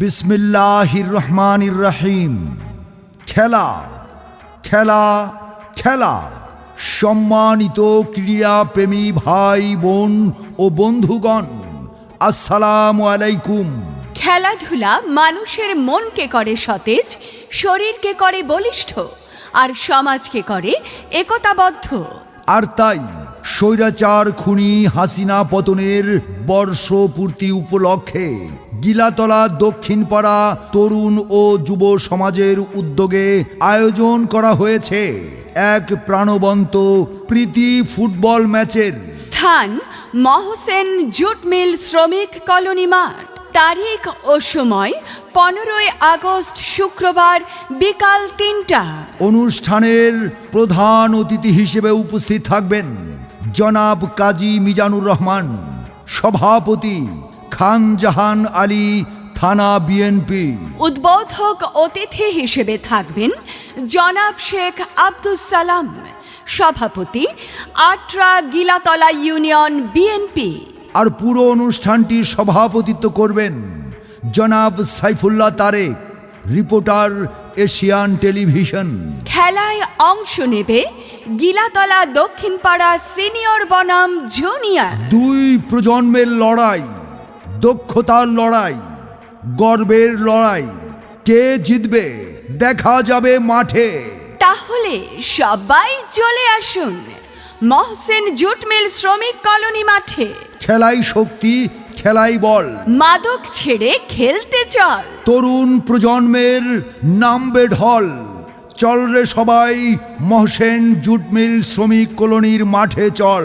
বিসমিল্লাহির রহমানির রহিম খেলা খেলা খেলা। সম্মানিত ক্রীড়াপ্রেমী ভাই বোন ও বন্ধুগণ আসসালাম আলাইকুম। খেলাধুলা মানুষের মনকে করে সতেজ শরীরকে করে বলিষ্ঠ আর সমাজকে করে একতাবদ্ধ। আর তাই স্বৈরাচার খুনি হাসিনা পতনের বর্ষপূর্তি উপলক্ষে গিলাতলা দক্ষিণপাড়া তরুণ ও যুব সমাজের উদ্যোগে আয়োজন করা হয়েছে এক প্রাণবন্ত প্রীতি ফুটবল ম্যাচের। স্থান মহসেন জুট মিল শ্রমিক কলোনি মাঠ। তারিখ ও সময় পনেরোই আগস্ট শুক্রবার বিকাল তিনটা। অনুষ্ঠানের প্রধান অতিথি হিসেবে উপস্থিত থাকবেন জনাব কাজী মিজানুর রহমান। সভাপতি খান জাহান আলী থানা বিএনপি উদ্বোধক অতিথি হিসেবে থাকবেন জনাব শেখ আব্দুস সালাম সভাপতি আটরা গিলাতলা ইউনিয়ন বিএনপি আর পুরো অনুষ্ঠানটির সভাপতিত্ব করবেন জনাব Saifullah Tarek reporter Asian television. খেলায় অংশ নেবে গিলাতলা দক্ষিণপাড়া সিনিয়র বনাম জুনিয়র। দুই প্রজন্মের লড়াই দক্ষতার লড়াই গর্বের লড়াই। কে জিতবে দেখা যাবে মাঠে। তাহলে সবাই চলে আসুন। মহসেন জুট মিল শ্রমিক কলোনি মাঠে। খেলাই শক্তি খেলাই বল। মাদক ছেড়ে খেলতে চল। তরুণ প্রজন্মের নামবে ঢল চল রে সবাই মহসেন জুট মিল শ্রমিক কলোনির মাঠে চল।